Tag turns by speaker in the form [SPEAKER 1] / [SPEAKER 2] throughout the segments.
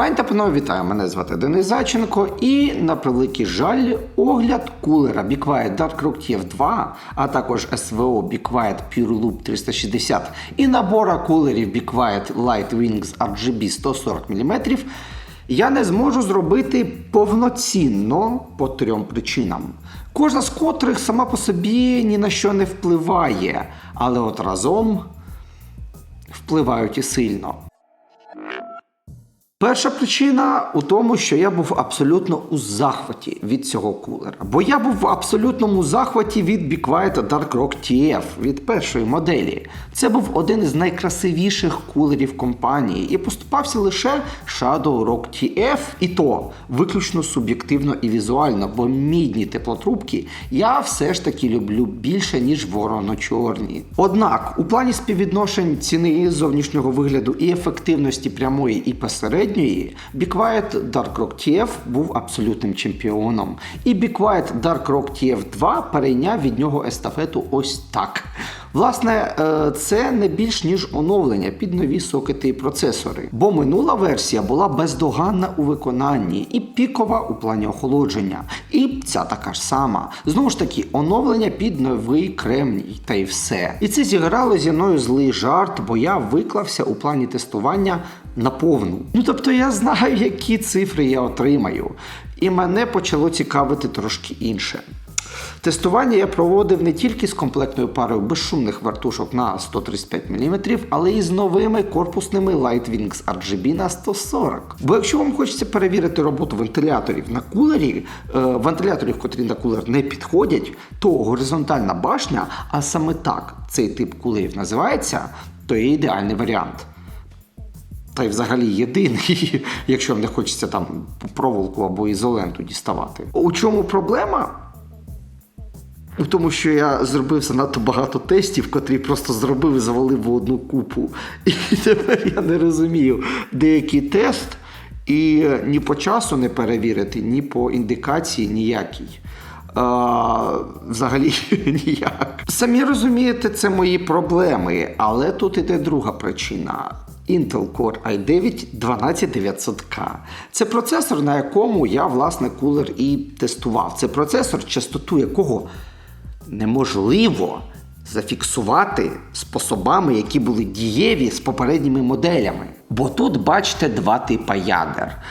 [SPEAKER 1] Пані та панове, вітаю! Мене звати Денис Зайченко і на превеликий жаль огляд кулера Be Quiet Dark Rock TF2, а також SVO Be Quiet Pure Loop 360 і набора кулерів Be Quiet Light Wings RGB 140 мм я не зможу зробити повноцінно по трьом причинам. Кожна з котрих сама по собі ні на що не впливає, але от разом впливають і сильно. Перша причина у тому, що я був абсолютно у захваті від цього кулера. Бо я був в абсолютному захваті від Be Quiet Dark Rock TF від першої моделі. Це був один із найкрасивіших кулерів компанії і поступався лише Shadow Rock TF, і то виключно суб'єктивно і візуально, бо мідні теплотрубки я все ж таки люблю більше, ніж вороно-чорні. Однак, у плані співвідношень ціни зовнішнього вигляду і ефективності прямої і посередньої, Be Quiet Dark Rock TF був абсолютним чемпіоном. І Be Quiet Dark Rock TF 2 перейняв від нього естафету ось так. Власне, е, це не більш ніж оновлення під нові сокети і процесори. Бо минула версія була бездоганна у виконанні і пікова у плані охолодження. І ця така ж сама. Знову ж таки, оновлення під новий кремній, та й все. І це зіграло зі мною злий жарт, бо я виклався у плані тестування на повну. Ну тобто я знаю, які цифри я отримаю. І мене почало цікавити трошки інше. Тестування я проводив не тільки з комплектною парою безшумних вартушок на 135 мм, але і з новими корпусними Lightwings RGB на 140. Бо якщо вам хочеться перевірити роботу вентиляторів на кулері, е, вентиляторів, котрі на кулер не підходять, то горизонтальна башня, а саме так цей тип кулерів називається, то є ідеальний варіант. Та й взагалі єдиний, якщо не хочеться там проволоку або ізоленту діставати. У чому проблема? У тому, що я зробив занадто багато тестів, котрі просто зробив і завалив в одну купу. І тепер я не розумію, деякий тест і ні по часу не перевірити, ні по індикації ніякій. А, взагалі ніяк. Самі розумієте, це мої проблеми, але тут іде друга причина. Intel Core i9 12900K. Це процесор, на якому я, власне, кулер і тестував. Це процесор, частоту якого неможливо зафіксувати способами, які були дієві з попередніми моделями. Бо тут, бачите, два типа ядер.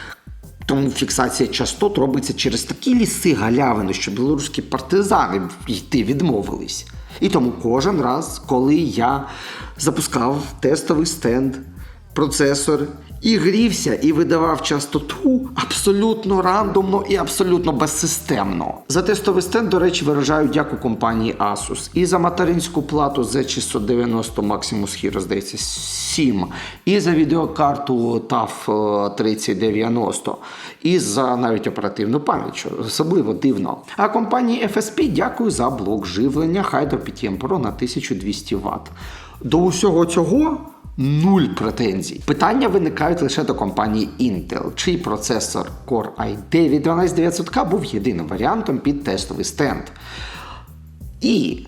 [SPEAKER 1] Тому фіксація частот робиться через такі ліси галявини, що білоруські партизани йти відмовились. І тому кожен раз, коли я запускав тестовий стенд, процесор і грівся, і видавав частоту абсолютно рандомно і абсолютно безсистемно. За тестовий стенд, до речі, виражаю дяку компанії Asus. І за материнську плату Z690 Maximus Hero, здається, 7. І за відеокарту TAF 3090. І за навіть оперативну пам'ять, що особливо дивно. А компанії FSP дякую за блок живлення Hydro PTM Pro на 1200 Вт. До усього цього. Нуль претензій. Питання виникають лише до компанії Intel, чий процесор Core i9 12900K був єдиним варіантом під тестовий стенд. І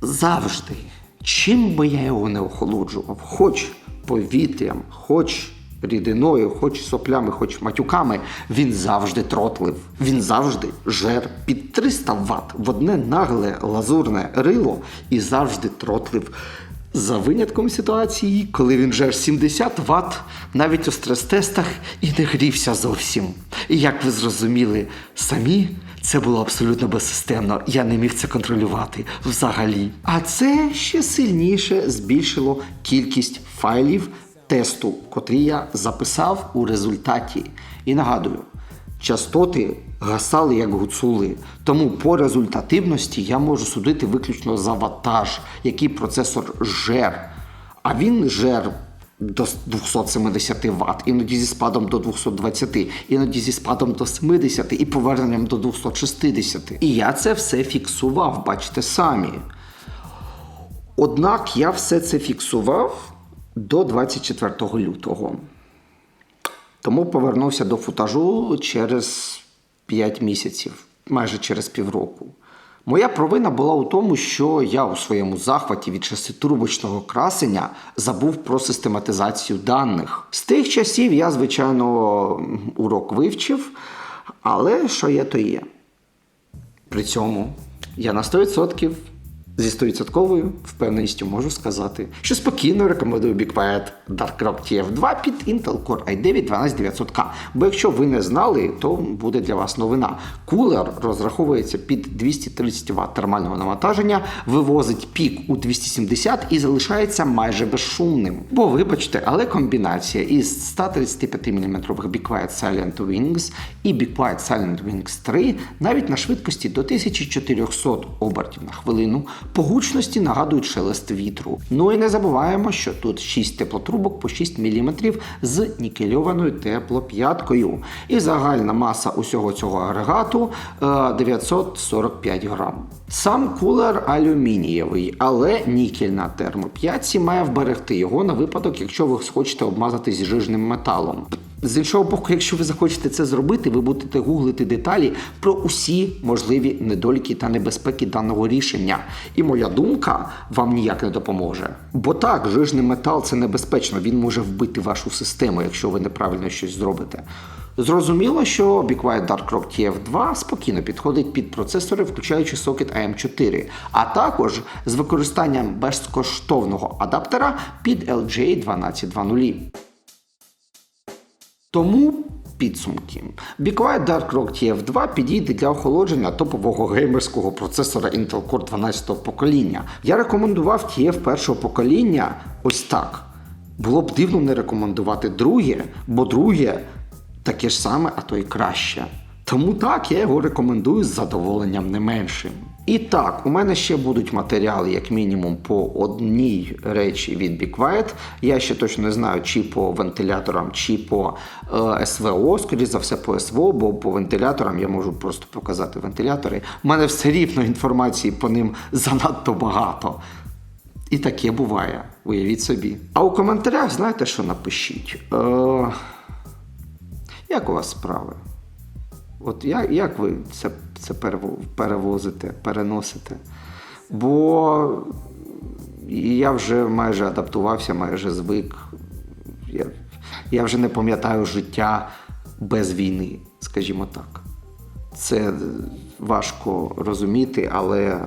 [SPEAKER 1] завжди, чим би я його не охолоджував, хоч повітрям, хоч рідиною, хоч соплями, хоч матюками, він завжди тротлив. Він завжди жер під 300 Вт в одне нагле лазурне рило і завжди тротлив. За винятком ситуації, коли він жер 70 Вт навіть у стрес-тестах і не грівся зовсім. І як ви зрозуміли самі, це було абсолютно безсистемно. Я не міг це контролювати взагалі. А це ще сильніше збільшило кількість файлів тесту, котрі я записав у результаті. І нагадую, частоти гасали як гуцули. Тому по результативності я можу судити виключно за ватаж, який процесор жер. А він жер до 270 Вт, іноді зі спадом до 220, іноді зі спадом до 70 і поверненням до 260. І я це все фіксував, бачите самі. Однак я все це фіксував до 24 лютого. Тому повернувся до футажу через 5 місяців, майже через півроку. Моя провина була у тому, що я у своєму захваті від шеститурбочного красення забув про систематизацію даних. З тих часів я, звичайно, урок вивчив, але що є, то є. При цьому я на 100% зі 100% впевненістю можу сказати, що спокійно рекомендую BigQuiet Dark Rock TF2 під Intel Core i9 12900K. Бо якщо ви не знали, то буде для вас новина. Кулер розраховується під 230 Вт термального навантаження, вивозить пік у 270 і залишається майже безшумним. Бо вибачте, але комбінація із 135 мм BigQuiet Silent Wings і BigQuiet Silent Wings 3 навіть на швидкості до 1400 обертів на хвилину по гучності нагадують шелест вітру. Ну і не забуваємо, що тут 6 теплотрубок по 6 мм з нікельованою теплоп'яткою. І загальна маса усього цього агрегату е, 945 грам. Сам кулер алюмінієвий, але нікель на термоп'ятці має вберегти його на випадок, якщо ви хочете обмазатись жижним металом. З іншого боку, якщо ви захочете це зробити, ви будете гуглити деталі про усі можливі недоліки та небезпеки даного рішення. І моя думка вам ніяк не допоможе. Бо так, жижний метал це небезпечно, він може вбити вашу систему, якщо ви неправильно щось зробите. Зрозуміло, що BeQuiet Dark Rock TF2 спокійно підходить під процесори, включаючи сокет AM4, а також з використанням безкоштовного адаптера під LGA 1220. Тому підсумки. BeQuiet Dark Rock TF2 підійде для охолодження топового геймерського процесора Intel Core 12 покоління. Я рекомендував TF першого покоління ось так. Було б дивно не рекомендувати друге, бо друге таке ж саме, а то й краще. Тому так, я його рекомендую з задоволенням не меншим. І так, у мене ще будуть матеріали, як мінімум, по одній речі від BeQuiet. Я ще точно не знаю, чи по вентиляторам, чи по е, СВО, скоріш за все, по СВО, бо по вентиляторам я можу просто показати вентилятори. У мене все рівно інформації по ним занадто багато. І таке буває, уявіть собі. А у коментарях знаєте, що напишіть? Е, як у вас справи? От як, як ви це, це перевозите, переносите? Бо я вже майже адаптувався, майже звик. Я, я вже не пам'ятаю життя без війни, скажімо так. Це важко розуміти, але,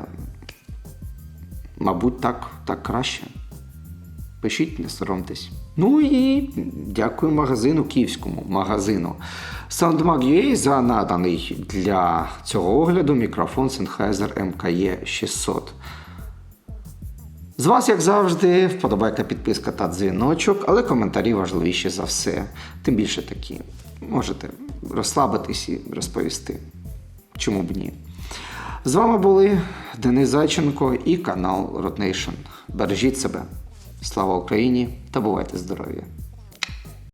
[SPEAKER 1] мабуть, так, так краще. Пишіть, не соромтесь. Ну і дякую магазину, київському магазину SoundMag.ua за наданий для цього огляду мікрофон Sennheiser MKE 600. З вас, як завжди, вподобайка, підписка та дзвіночок, але коментарі важливіші за все. Тим більше такі. Можете розслабитись і розповісти. Чому б ні? З вами були Денис Зайченко і канал Road Nation. Бережіть себе. Слава Україні та бувайте здорові!